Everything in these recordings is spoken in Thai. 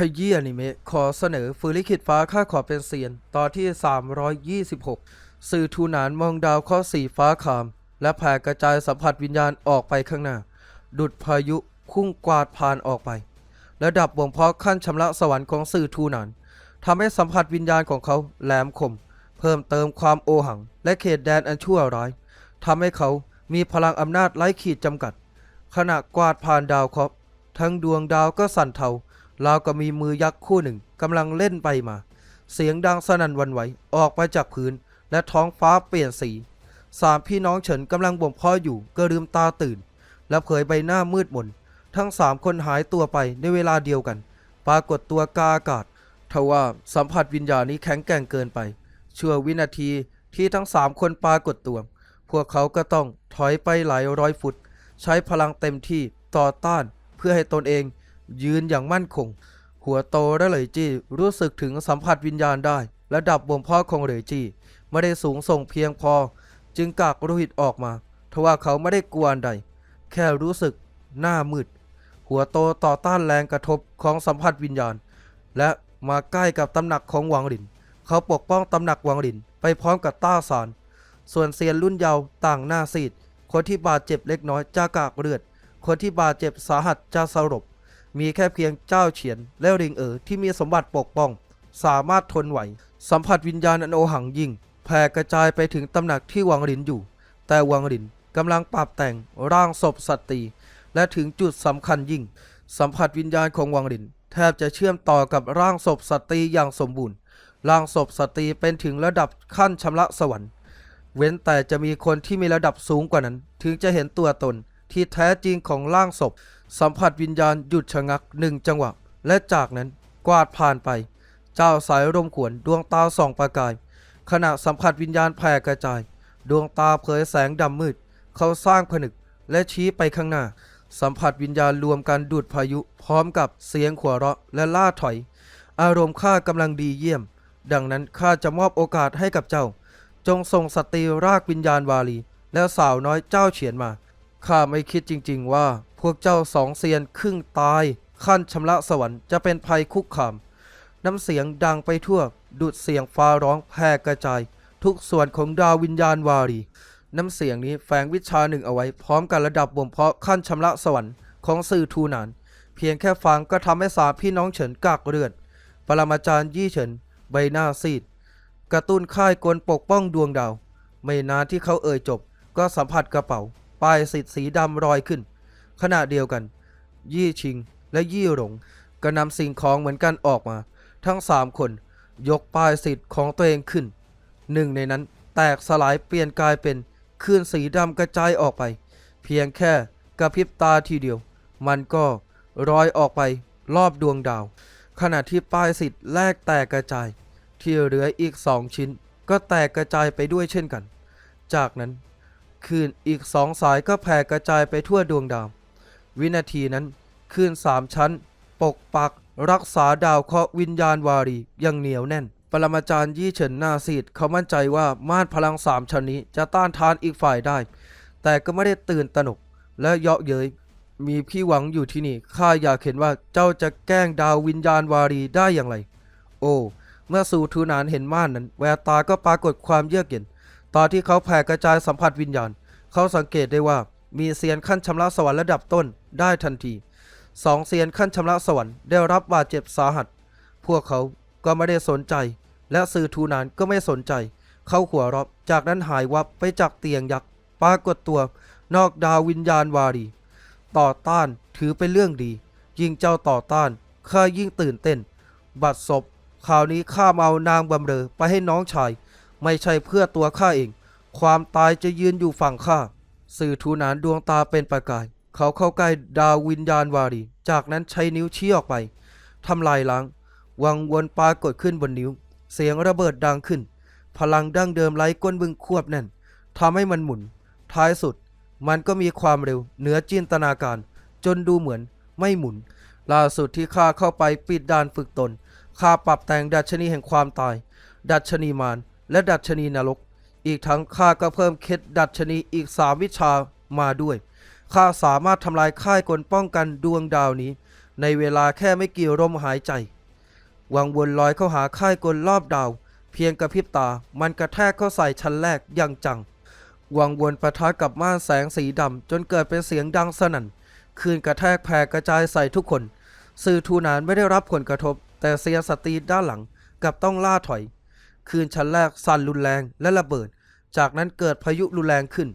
ขยี้อนิเมะขอเสนอฟืลิขิตฟ้าข้าขอเป็นเซียน ตอนที่ 326 สื่อทูนานมองดาวข้อสีฟ้าคาม และแผ่กระจายสัมผัสวิญญาณออกไปข้างหน้า ดุดพายุพุ่งกวาดผ่านออกไประดับบ่งเพาะขั้นชำระสวรรค์ของสื่อทูนานทำให้สัมผัสวิญญาณของเขาแหลมคม เพิ่มเติมความโอหัง และเขตแดนอันชั่วร้ายทำให้เขามีพลังอำนาจไร้ขีดจำกัด ขณะกวาดผ่านดาวเคราะห์ทั้งดวงดาวก็สั่นเทา ราวกับมีมือยักษ์คู่หนึ่งกำลังเล่นไปมา เสียงดังสนั่นวันไหวออกไปจากพื้น และท้องฟ้าเปลี่ยนสีสามพี่น้องเฉินกำลังบ่มพาะอยู่ก็ลืมตาตื่น และเผยใบหน้ามืดมน ทั้งสามคนหายตัวไปในเวลาเดียวกัน ปรากฏตัวกาอากาศทว่าสัมผัสวิญญาณนี้แข็งแกร่งเกินไป ชั่ววินาทีที่ทั้งสามคนปรากฏตัว พวกเขาก็ต้องถอยไปหลายร้อยฟุต ใช้พลังเต็มที่ต่อต้านเพื่อให้ตนเอง ยืนอย่างมั่นคง หัวโตและเหลยจี้รู้สึกถึงสัมผัสวิญญาณได้ ระดับบ่มเพาะของเหลยจี้ไม่ได้สูงส่งเพียงพอ จึงกากโลหิตออกมาทว่าเขาไม่ได้กลัวนใด แค่รู้สึกหน้ามืด หัวโตต่อต้านแรงกระทบของสัมผัสวิญญาณ และมาใกล้กับตำหนักของหวังหลิน เขาปกป้องตำหนักหวังหลินไปพร้อมกับต้าสารส่วนเซียนรุ่นเยาว์ต่างหน้าซีด คนที่บาดเจ็บเล็กน้อยจะกากเลือด คนที่บาดเจ็บสาหัสจะสลบ มีแค่เพียงเจ้าเฉียนและริงเอ๋อที่มีสมบัติปกป้อง สามารถทนไหว สัมผัสวิญญาณอันโอหังยิ่งแผ่กระจายไปถึงตำหนักที่หวังหลินอยู่ แต่หวังหลินกำลังปรับแต่งร่างศพสตรีและถึงจุดสำคัญยิ่ง สัมผัสวิญญาณของหวังหลิน แทบจะเชื่อมต่อกับร่างศพสตรีอย่างสมบูรณ์ ร่างศพสตรีเป็นถึงระดับขั้นชำระสวรรค์ เว้นแต่จะมีคนที่มีระดับสูงกว่านั้น ถึงจะเห็นตัวตน ที่แท้จริงของร่างศพ สัมผัสวิญญาณหยุดชะงักหนึ่งจังหวะ และจากนั้นกวาดผ่านไป เจ้าสายรมขวนดวงตาส่องประกาย ขณะสัมผัสวิญญาณแผ่กระจาย ดวงตาเผยแสงดำมืด เขาสร้างผนึกและชี้ไปข้างหน้า สัมผัสวิญญาณรวมกันดูดพายุ พร้อมกับเสียงขวเราะและล่าถอย อารมณ์ข้ากำลังดีเยี่ยม ดังนั้นข้าจะมอบโอกาสให้กับเจ้า จงส่งสตรีรากวิญญาณวาลี และสาวน้อยเจ้าเฉียนมา ข้าไม่คิดจริง ๆ ว่า พวกเจ้าสองเซียนครึ่งตาย ขั้นชำระสวรรค์จะเป็นภัยคุกคาม น้ำเสียงดังไปทั่ว ดุดเสียงฟ้าร้องแผ่กระจาย ทุกส่วนของดาววิญญาณวารี น้ำเสียงนี้แฝงวิชาหนึ่งเอาไว้พร้อมกับระดับบ่มเพาะขั้นชำระสวรรค์ของสื่อทูนาน เพียงแค่ฟังก็ทำให้สามพี่น้องเฉินกากเลือดปรมาจารย์ยี่เฉินใบหน้าซีด กระตุ้นค่ายกลปกป้องดวงดาว ไม่นานที่เขาเอ่ยจบ ก็สัมผัสกระเป๋า ป้ายสิทธิ์สีดำรอยขึ้น ขณะเดียวกัน ยี่ชิงและยี่หลงก็นำสิ่งของเหมือนกันออกมา ทั้งสามคนยกป้ายสิทธิ์ของตัวเองขึ้น หนึ่งในนั้นแตกสลายเปลี่ยนกลายเป็นคลื่นสีดำกระจายออกไป เพียงแค่กระพริบตาทีเดียว มันก็รอยออกไปรอบดวงดาว ขณะที่ป้ายสิทธิ์แลกแตกกระจาย ที่เหลืออีกสองชิ้น ก็แตกกระจายไปด้วยเช่นกัน จากนั้น คลื่นอีกสองสายก็แผ่กระจายไปทั่วดวงดาว วินาทีนั้นคลื่นสามชั้น ปกปัก รักษาดาวเคราะห์วิญญาณวารีอย่างเหนียวแน่น ปรมาจารย์ยี่เฉินนาซีดเขามั่นใจว่าม่านพลังสามชั้นนี้จะต้านทานอีกฝ่ายได้ แต่ก็ไม่ได้ตื่นตระหนกและเยาะเย้ยมีพี่หวังอยู่ที่นี่ข้าอยากเห็นว่าเจ้าจะแกล้งดาววิญญาณวารีได้อย่างไร โอ้ เมื่อสูทูนานเห็นม่านนั้น แววตาก็ปรากฏความเยือกเย็น ตอนที่เขาแผ่กระจายสัมผัสวิญญาณ เขาสังเกตได้ว่ามีเซียนขั้นชำระสวรรค์ระดับต้นได้ทันทีสองเซียนขั้นชำระสวรรค์ได้รับบาดเจ็บสาหัส พวกเขาก็ไม่ได้สนใจ และสื่อทูนานก็ไม่สนใจ เขาหัวเรอบจากนั้นหายวับไปจากเตียงยักษ์ปรากฏตัวนอกดาววิญญาณวารี ต่อต้านถือเป็นเรื่องดี ยิ่งเจ้าต่อต้านข้ายิ่งตื่นเต้น บัดศพข่าวนี้ข้ามาเอานางบำเรอไปให้น้องชาย ไม่ใช่เพื่อตัวข้าเอง ความตายจะยืนอยู่ฝั่งข้า สื่อทูนานดวงตาเป็นประกาย เขาเข้าใกล้ดาววิญญาณวารี จากนั้นใช้นิ้วชี้ออกไป ทำลายล้าง วังวนปรากฏขึ้นบนนิ้ว เสียงระเบิดดังขึ้น พลังดั้งเดิมไร้ก้นบึงควบแน่นทำให้มันหมุน ท้ายสุด มันก็มีความเร็ว เหนือจินตนาการ จนดูเหมือนไม่หมุน ล่าสุดที่ข้าเข้าไปปิดด่านฝึกตน ข้าปรับแต่งดัชนีแห่งความตาย ดัชนีมาร และดัชนีนรก อีกทั้งข้าก็เพิ่มเคล็ดดัชนีอีกสามวิชามาด้วย ข้าสามารถทำลายค่ายกลป้องกันดวงดาวนี้ ในเวลาแค่ไม่กี่ลมหายใจ วังวนลอยเข้าหาค่ายกลรอบดาว เพียงกระพริบตา มันกระแทกเข้าใส่ชั้นแรกอย่างจัง วังวนปะทะกับม่านแสงสีดำจนเกิดเป็นเสียงดังสนั่นคืนกระแทกแผ่กระจายใส่ทุกคน สื่อทูนานไม่ได้รับผลกระทบ แต่เซียนสตีด้านหลังกับต้องล่าถอย คืนชั้นแรกสั่นรุนแรงและระเบิด จากนั้นเกิดพายุรุนแรงขึ้น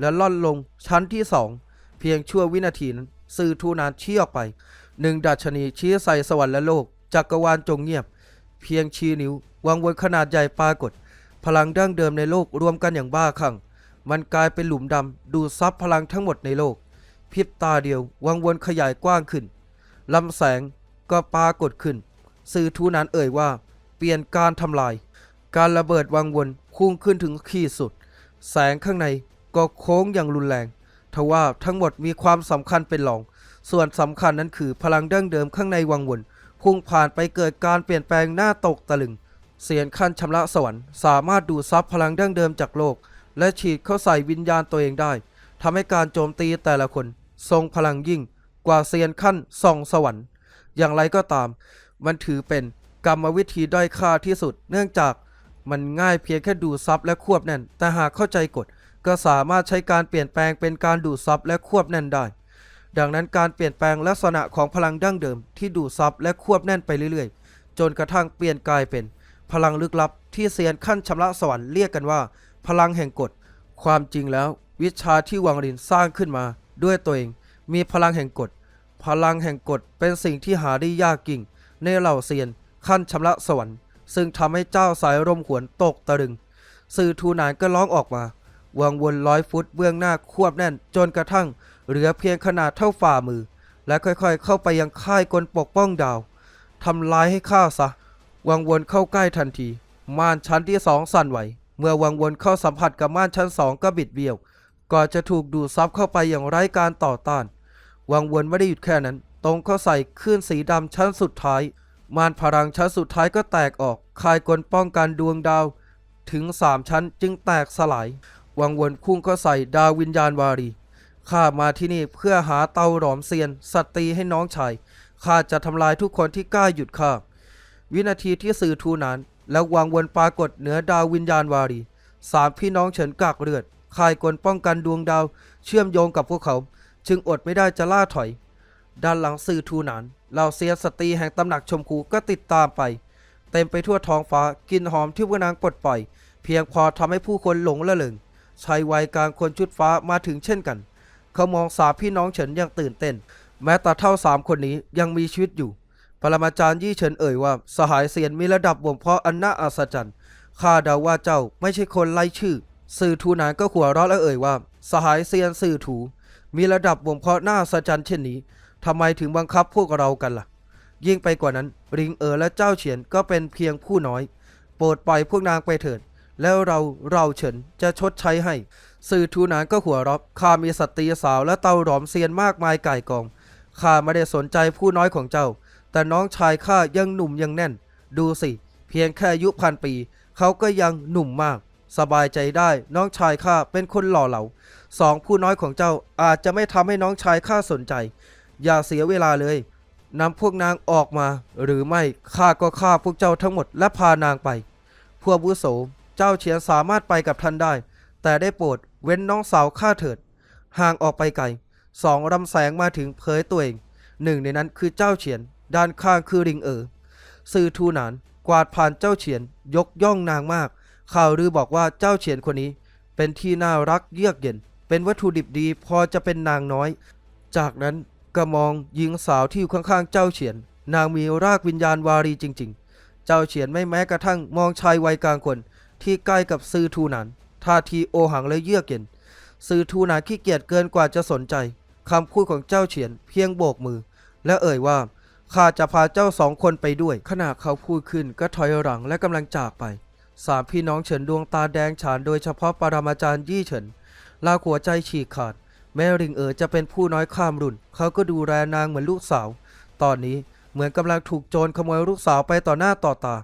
และล่อนลงชั้นที่สองเพียงชั่ววินาทีนั้นสื่อทูนานชี้ออกไปหนึ่งดัชนีชี้ใส่สวรรค์และโลกจักรวาลจงเงียบ เพียงชี้นิ้ววางวนขนาดใหญ่ปรากฏ พลังดั้งเดิมในโลกรวมกันอย่างบ้าคลั่งมันกลายเป็นหลุมดำดูดซับพลังทั้งหมดในโลกพริบตาเดียววังวนขยายกว้างขึ้นลำแสงก็ปรากฏขึ้น สื่อทูนันเอ่ยว่า เปลี่ยนการทำลาย การระเบิดวังวนพุ่งขึ้นถึงขีดสุด แสงข้างในก็โค้งอย่างรุนแรง ทว่าทั้งหมดมีความสำคัญเป็นรอง ส่วนสำคัญนั้นคือพลังดั้งเดิมข้างในวังวนพุ่งผ่านไปเกิดการเปลี่ยนแปลงหน้าตกตะลึง เสียนขั้นชำระสวรรค์สามารถดูดซับพลังดั้งเดิมจากโลก และฉีดเข้าใส่วิญญาณตัวเองได้ทำให้การโจมตีแต่ละคน ทรงพลังยิ่งกว่าเซียนขั้นส่องสวรรค์ อย่างไรก็ตาม มันถือเป็นกรรมวิธีด้อยค่าที่สุด เนื่องจาก มันง่ายเพียงแค่ดูดซับและควบแน่น แต่หากเข้าใจกฎก็สามารถใช้การเปลี่ยนแปลงเป็นการดูดซับและควบแน่นได้ ดังนั้นการเปลี่ยนแปลงลักษณะของพลังดั้งเดิม ที่ดูดซับและควบแน่นไปเรื่อยๆ จนกระทั่งเปลี่ยนกลายเป็น พลังลึกลับที่เซียนขั้นชำระสวรรค์เรียกกันว่า พลังแห่งกฎ ความจริงแล้ว วิชาที่วังรินสร้างขึ้นมา ด้วยตัวเอง มีพลังแห่งกฎ พลังแห่งกฎเป็นสิ่งที่หาได้ยากกิ่งในเหล่าเซียนขั้นชำระสวรรค์ ซึ่งทำให้เจ้าสายร่มขวนตกตะลึง สื่อทูนานก็ร้องออกมาวังวนร้อยฟุตเบื้องหน้าควบแน่นจนกระทั่ง เหลือเพียงขนาดเท่าฝ่ามือ และค่อยๆ เข้าไปยังค่ายกลปกป้องดาวทำลายให้ข้าซะ วังวนเข้าใกล้ทันที ม่านชั้นที่สองสั่นไหว เมื่อวังวนเข้าสัมผัสกับม่านชั้นสองก็บิดเบี้ยว ก่อนจะถูกดูดซับเข้าไปอย่างไร้การต่อต้าน วังวนไม่ได้หยุดแค่นั้น ตรงเข้าใส่คลื่นสีดำชั้นสุดท้าย ม่านพลังชั้นสุดท้ายก็แตกออกคายกลป้องกันดวงดาว ถึงสามชั้นจึงแตกสลาย วังวนพุ่งเข้าใส่ดาววิญญาณวารี ข้ามาที่นี่เพื่อหาเตาหลอมเซียน สตรีให้น้องชาย ข้าจะทำลายทุกคนที่กล้าหยุดข้า วินาทีที่สื่อทูนาน แล้ววางวนปรากฏเหนือดาววิญญาณวารี สามพี่น้องเฉินกากเลือดคายกลป้องกันดวงดาว เชื่อมโยงกับพวกเขา จึงอดไม่ได้จะล่าถอย ด้านหลังสื่อทูนาน เหล่าเซียนสตรีแห่งตำหนักชมพูก็ติดตามไป เต็มไปทั่วท้องฟ้ากลินหอมที่พวกนางปลดปล่อย เพียงพอทำให้ผู้คนหลงละเริงชายวัยกลางคนชุดฟ้ามาถึงเช่นกัน เขามองสามพี่น้องเฉินอย่างตื่นเต้น แม้แตาเท่าสามคนนี้ยังมีชีวิตอยู่ ปรมาจารย์ยี่เฉินเอ่ยว่า สหายเซียนมีระดับบ่มเพาะอันน่าอัศจรรย์ข้าเดาว่าเจ้าไม่ใช่คนไล่ชื่อ สื่อทูนานก็หัวเราะและเอ่ยว่า สหายเซียนสื่อถู มีระดับบ่มเพาะน่าอัศจรรย์เช่นนี้ ทำไมถึงบังคับพวกเรากันล่ะ ยิ่งไปกว่านั้น ริงเอ๋อและเจ้าเฉียนก็เป็นเพียงผู้น้อย โปรดปล่อยพวกนางไปเถิด แล้วเราเราเฉินจะชดใช้ให้ สื่อทูนานก็หัวเราะข้ามีสตรีสาวและเตาหลอมเซียนมากมายก่ายกองข้าไม่ได้สนใจผู้น้อยของเจ้า แต่น้องชายข้ายังหนุ่มยังแน่น ดูสิ เพียงแค่อายุพันปี เขาก็ยังหนุ่มมาก สบายใจได้น้องชายข้าเป็นคนหล่อเหลาสองผู้น้อยของเจ้าอาจจะไม่ทำให้น้องชายข้าสนใจ อย่าเสียเวลาเลยนำพวกนางออกมา หรือไม่ข้าก็ฆ่าพวกเจ้าทั้งหมดและพานางไป พวกบุโสเจ้าเฉียนสามารถไปกับท่านได้ แต่ได้โปรดเว้นน้องสาวข้าเถิด ห่างออกไปไกลสองลำแสงมาถึงเผยตัวเองหนึ่งในนั้นคือเจ้าเฉียน ด้านข้างคือริงเอ๋อสื่อทูหนานกวาดผ่านเจ้าเฉียน ยกย่องนางมาก ข่าวลือบอกว่าเจ้าเฉียนคนนี้ เป็นที่น่ารักเยือกเย็น เป็นวัตถุดิบดีพอจะเป็นนางน้อย จากนั้น ก็มองหญิงสาวที่อยู่ข้างๆเจ้าเฉียน นางมีรากวิญญาณวารีจริง ๆ เจ้าเฉียนไม่แม้กระทั่งมองชายวัยกลางคนที่ใกล้กับซือทูหนานท่าทีโอหังและเยือกเย็นซือทูหนานขี้เกียจเกินกว่าจะสนใจคำพูดของเจ้าเฉียนเพียงโบกมือ และเอ่ยว่าข้าจะพาเจ้าสองคนไปด้วย ขณะเขาพูดขึ้นก็ถอยหลังและกำลังจากไปสามพี่น้องเฉินดวงตาแดงฉานโดยเฉพาะปรมาจารย์ยี่เฉินลาหัวใจฉีกขาด แม้ริงเอ๋อจะเป็นผู้น้อยข้ามรุ่น เขาก็ดูแลนางเหมือนลูกสาว ตอนนี้เหมือนกำลังถูกโจรขโมยลูกสาวไปต่อหน้าต่อตา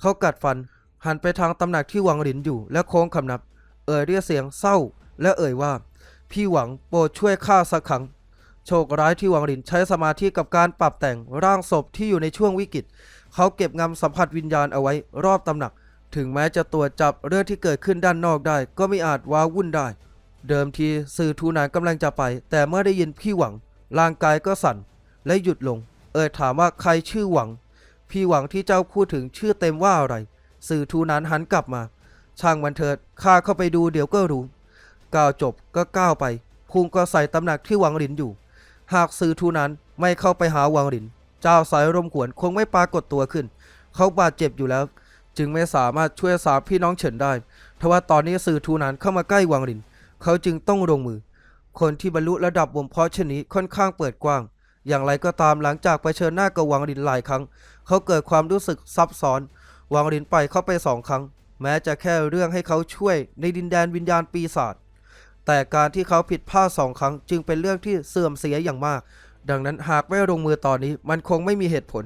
เขากัดฟัน หันไปทางตำหนักที่หวังหลินอยู่และโค้งคำนับ เอ่ยเรียกเสียงเศร้า และเอ่ยว่า พี่หวังโปรดช่วยข้าสักครั้งโชคร้ายที่หวังหลินใช้สมาธิกับการปรับแต่งร่างศพที่อยู่ในช่วงวิกฤต เขาเก็บงำสัมผัสวิญญาณเอาไว้รอบตำหนัก ถึงแม้จะตรวจจับเรื่องที่เกิดขึ้นด้านนอกได้ ก็ไม่อาจว้าวุ่นได้ เดิมทีสื่อทูนานกำลังจะไป แต่เมื่อได้ยินพี่หวัง ร่างกายก็สั่น และหยุดลง เอ่ยถามว่าใครชื่อหวัง พี่หวังที่เจ้าพูดถึงชื่อเต็มว่าอะไร สื่อทูนานหันกลับมา ช่างมันเถิดข้าเข้าไปดูเดี๋ยวก็รู้ก้าวจบก็ก้าวไปพุงก็ใส่ตำหนักที่หวังหลินอยู่ หากสื่อทูนั้นไม่เข้าไปหาหวังหลิน เจ้าสายร่มขวนคงไม่ปรากฏตัวขึ้น เขาบาดเจ็บอยู่แล้ว จึงไม่สามารถช่วยสามพี่น้องเฉินได้ ทว่าตอนนี้สื่อทูนั้นเข้ามาใกล้หวังหลิน เขาจึงต้องลงมือ คนที่บรรลุระดับบ่มเพาะเช่นนี้ค่อนข้างเปิดกว้าง อย่างไรก็ตามหลังจากไปเชิญหน้ากับวังหลินหลายครั้ง เขาเกิดความรู้สึกซับซ้อน วังหลินไปเข้าไปสองครั้ง แม้จะแค่เรื่องให้เขาช่วยในดินแดนวิญญาณปีศาจแต่การที่เขาผิดพลาดสองครั้ง จึงเป็นเรื่องที่เสื่อมเสียอย่างมาก ดังนั้นหากไม่ลงมือตอนนี้มันคงไม่มีเหตุผล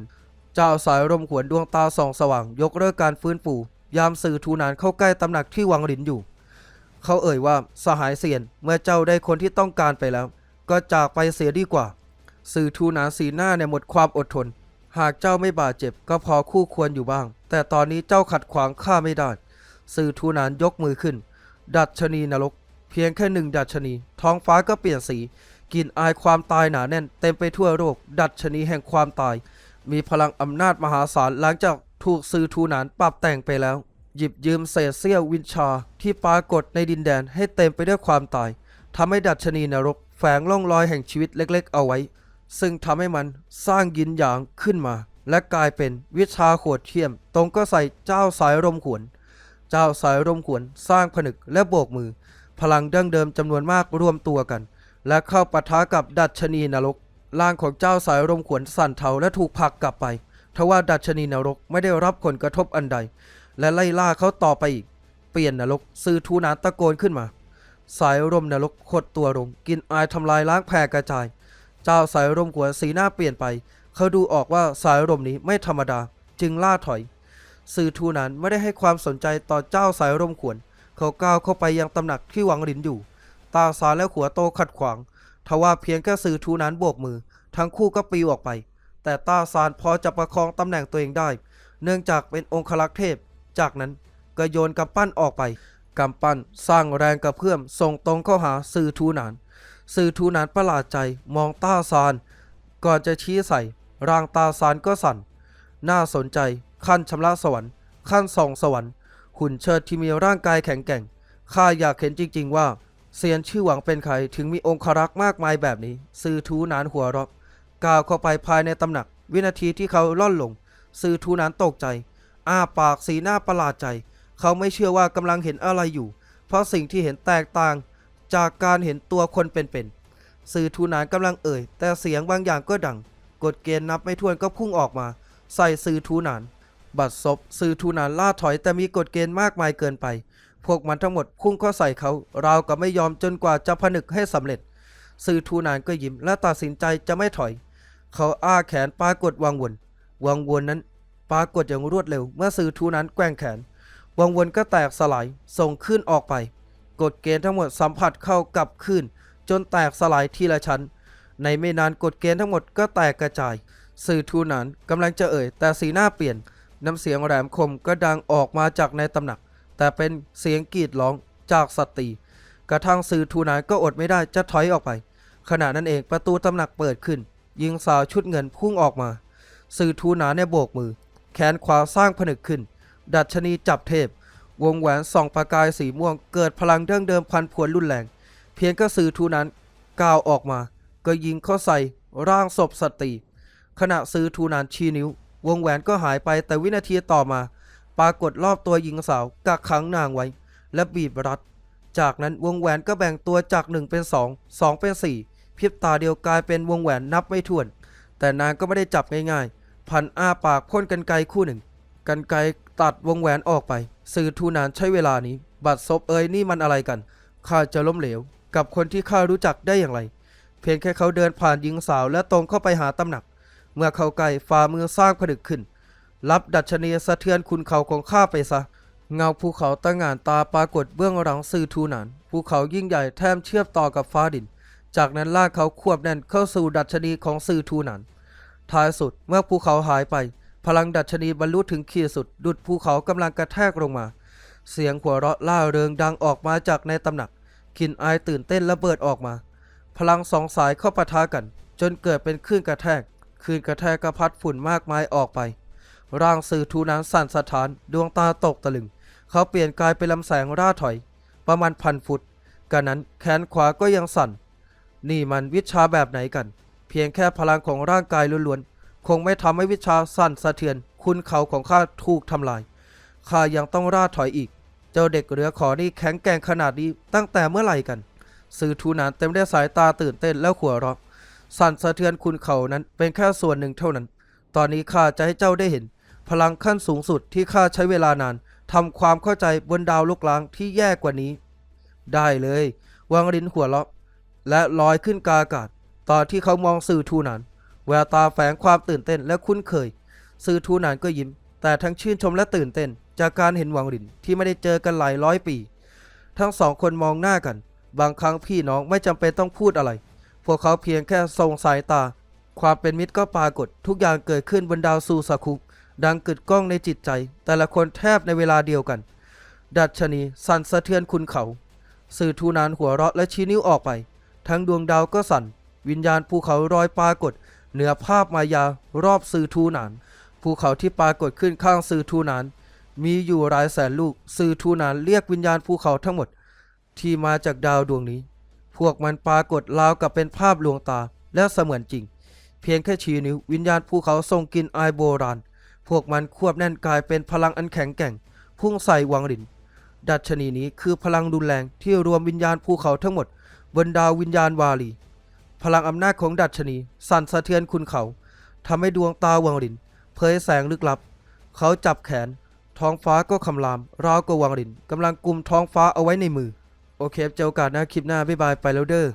เจ้าสายรมขวนดวงตาส่องสว่าง ยกเลิกการฟื้นฟูยามสื่อทูนานเข้าใกล้ตำหนักที่วังหลินอยู่ เขาเอ่ยว่าสหายเซียนเมื่อเจ้าได้คนที่ต้องการไปแล้ว ก็จากไปเสียดีกว่า สื่อทูนานสีหน้าเนี่ยหมดความอดทน หากเจ้าไม่บาดเจ็บก็พอคู่ควรอยู่บ้าง แต่ตอนนี้เจ้าขัดขวางข้าไม่ได้ สื่อทูนานยกมือขึ้น ดัชนีนรก เพียงแค่หนึ่งดัชนี ท้องฟ้าก็เปลี่ยนสีกลิ่นอายความตายหนาแน่น เต็มไปทั่วโลกดัชนีแห่งความตาย มีพลังอำนาจมหาศาลหลังจากถูกสื่อทูนานปรับแต่งไปแล้ว หยิบยืมเศษเสี้ยววินชาที่ปรากฏในดินแดนให้เต็มไปด้วยความตายทำให้ดัชนีนรกแฝงร่องรอยแห่งชีวิตเล็กๆ เอาไว้ ซึ่งทำให้มันสร้างยินหยางขึ้นมา และกลายเป็นวิชาโขดเทียม ตรงก็ใส่เจ้าสายรมขวน เจ้าสายรมขวนสร้างผนึกและโบกมือ พลังดั้งเดิมจำนวนมากรวมตัวกัน และเข้าปะทะกับดัชนีนรกร่างของเจ้าสายรมขวนสั่นเทาและถูกผลักกลับไปทว่าดัชนีนรกไม่ได้รับผลกระทบอันใด และไล่ล่าเขาต่อไปอีก เปลี่ยนนรกซื้อทูนานตะโกนขึ้นมา สายร่มนรกขดตัวลง กินอายทำลายล้างแผ่กระจาย เจ้าสายร่มขวนสีหน้าเปลี่ยนไป เขาดูออกว่าสายร่มนี้ไม่ธรรมดา จึงล่าถอยสื่อทูนั้นไม่ได้ให้ความสนใจต่อเจ้าสายร่มขวน เขาก้าวเข้าไปยังตำหนักที่หวังหลินอยู่ ตาสาและขัวโตขัดขวาง ทว่าเพียงแค่สื่อทูนั้นโบกมือ ทั้งคู่ก็ปลิวออกไป แต่ตาซานพอจะประคองตำแหน่งตัวเองได้ เนื่องจากเป็นองคลักษ์เทพ จากนั้นก็โยนกำปั้นออกไปกำปั้นสร้างแรงกระเพื่อมส่งตรงเข้าหาสื่อทูนาน สื่อทูนานประหลาดใจมองตาซาน ก่อนจะชี้ใส่ ร่างตาซานก็สั่น น่าสนใจขั้นชำระสวรรค์ ขั้นส่องสวรรค์หุ่นเชิดที่มีร่างกายแข็งแกร่งข้าอยากเห็นจริง ๆ ว่าเซียนชื่อหวังเป็นใครถึงมีองครักษ์มากมายแบบนี้ สื่อทูนานหัวเราะก้าวเข้าไปภายในตำหนัก วินาทีที่เขาล่อนลง สื่อทูนานตกใจ อ้าปากสีหน้าประหลาดใจ เขาไม่เชื่อว่ากำลังเห็นอะไรอยู่ เพราะสิ่งที่เห็นแตกต่าง จากการเห็นตัวคนเป็นๆสื่อทูนานกำลังเอ่ย แต่เสียงบางอย่างก็ดัง กฎเกณฑ์นับไม่ถ้วนก็พุ่งออกมา ใส่สื่อทูนาน บัดซบสื่อทูนานล่าถอยแต่มีกฎเกณฑ์มากมายเกินไป พวกมันทั้งหมดพุ่งเข้าใส่เขาราวกับไม่ยอมจนกว่าจะผนึกให้สำเร็จ สื่อทูนานก็ยิ้มและตัดสินใจจะไม่ถอย เขาอ้าแขนปรากฏวังวนวังวนนั้น ปรากฏอย่างรวดเร็ว เมื่อสื่อทูนั้นแกว่งแขน วงวนก็แตกสลายส่งขึ้นออกไป กฎเกณฑ์ทั้งหมดสัมผัสเข้ากับขึ้น จนแตกสลายทีละชั้น ในไม่นานกฎเกณฑ์ทั้งหมดก็แตกกระจาย สื่อทูนานกำลังจะเอ่ย แต่สีหน้าเปลี่ยน น้ำเสียงแหลมคมก็ดังออกมาจากในตำหนัก แต่เป็นเสียงกรีดร้องจากสตรีกระทั่งสื่อทูนานก็อดไม่ได้จะถอยออกไป ขณะนั้นเองประตูตำหนักเปิดขึ้นยิงสาวชุดเงินพุ่งออกมา สื่อทูนานเนี่ยโบกมือ แขนขวาสร้างผนึกขึ้น ดัชนีจับเทพ วงแหวนส่องประกายสีม่วงเกิดพลังเดิงเดิมพันพวนรุนแรง เพียงก็สื่อทูนั้นก้าวออกมา ก็ยิงเข้าใส่ร่างศพสตรีขณะซื้อทูนานชี้นิ้ว วงแหวนก็หายไปแต่วินาทีต่อมา ปรากฏรอบตัวหญิงสาวกักขังนางไว้ และบีบรัด จากนั้นวงแหวนก็แบ่งตัวจากหนึ่งเป็นสองสองเป็นสี่พริบตาเดียวกลายเป็นวงแหวนนับไม่ถ้วน แต่นางก็ไม่ได้จับง่ายๆ พันอ้าปากพ่นกันไกลคู่หนึ่ง กันไกลตัดวงแหวนออกไป สื่อทูนานใช้เวลานี้ บัดซบเอ้ยนี่มันอะไรกัน ข้าจะล้มเหลว กับคนที่ข้ารู้จักได้อย่างไร เพียงแค่เขาเดินผ่านหญิงสาวและตรงเข้าไปหาตำหนัก เมื่อเขาใกลฝ่ามือสร้างผนึกขึ้น รับดัชนีสะเทือนคุณเขาของข้าไปซะ เงาภูเขาตั้งงานตาปรากฏเบื้องหลังสื่อทูนาน ภูเขายิ่งใหญ่แทมเชื่อมต่อกับฟ้าดิน จากนั้นลากเขาควบแน่นเข้าสู่ดัชนีของซือทูนัน ท้ายสุดเมื่อภูเขาหายไป พลังดัชนีบรรลุถึงขีดสุด ดุดภูเขากำลังกระแทกลงมา เสียงหัวเราะล่าเริงดังออกมาจากในตำหนักกลินอายตื่นเต้นระเบิดออกมา พลังสองสายเข้าปะทะกัน จนเกิดเป็นคลื่นกระแทกคลื่นกระแทกกระพัดฝุ่นมากมายออกไป ร่างสื่อทูนั้นสั่นสะท้านดวงตาตกตะลึง เขาเปลี่ยนกายเป็นลำแสงร่าถอย ประมาณพันฟุตกันนั้นแขนขวาก็ยังสั่น นี่มันวิชาแบบไหนกัน เพียงแค่พลังของร่างกายล้วนๆ คงไม่ทำให้วิชาสั่นสะเทือน คุณเขาของข้าถูกทำลาย ข้ายังต้องร่าถอยอีก เจ้าเด็กเรือขอนี่แข็งแกร่งขนาดนี้ตั้งแต่เมื่อไหร่กัน สื่อทูนานเต็มด้วยสายตาตื่นเต้นและหัวเราะ สั่นสะเทือนคุณเขานั้นเป็นแค่ส่วนหนึ่งเท่านั้น ตอนนี้ข้าจะให้เจ้าได้เห็น พลังขั้นสูงสุดที่ข้าใช้เวลานานทำความเข้าใจบนดาวลูกล้างที่แย่กว่านี้ ได้เลยวางรินหัวเราะและลอยขึ้นกาอากาศ ตอนที่เขามองสื่อทูนานแววตาแฝงความตื่นเต้นและคุ้นเคย สื่อทูนานก็ยิ้ม แต่ทั้งชื่นชมและตื่นเต้น จากการเห็นหวังรินที่ไม่ได้เจอกันหลายร้อยปี ทั้งสองคนมองหน้ากัน บางครั้งพี่น้องไม่จำเป็นต้องพูดอะไร พวกเขาเพียงแค่ส่งสายตา ความเป็นมิตรก็ปรากฏ ทุกอย่างเกิดขึ้นบนดาวซูซาคุดังกึดก้องในจิตใจ แต่ละคนแทบในเวลาเดียวกัน ดัชนีสั่นสะเทือนคุณเขา สื่อทูนานหัวเราะและชี้นิ้วออกไป ทั้งดวงดาวก็สั่น วิญญาณภูเขารอยปรากฏ เหนือภาพมายารอบสื่อทูนานภูเขาที่ปรากฏขึ้นข้างสื่อทูนานมีอยู่หลายแสนลูกสื่อทูนานเรียกวิญญาณภูเขาทั้งหมด ที่มาจากดาวดวงนี้ พวกมันปรากฏราวกับเป็นภาพลวงตาและเสมือนจริง เพียงแค่ชี้นิ้ววิญญาณภูเขาทรงกินอายโบราณ พวกมันควบแน่นกายเป็นพลังอันแข็งแกร่ง พุ่งใส่วังรินดัชนีนี้คือพลังรุนแรงที่รวมวิญญาณภูเขาทั้งหมด บนดาววิญญาณวาลี พลังอำนาจของดัชนี สั่นสะเทือนคุณเขาทำให้ดวงตาวังรินเผยแสงลึกลับ เขาจับแขน ท้องฟ้าก็คำราม ราวกับวังรินกำลังกุมท้องฟ้าเอาไว้ในมือ โอเคเจอโอกาสหน้าคลิปหน้าบ๊ายบายไปแล้วเด้อ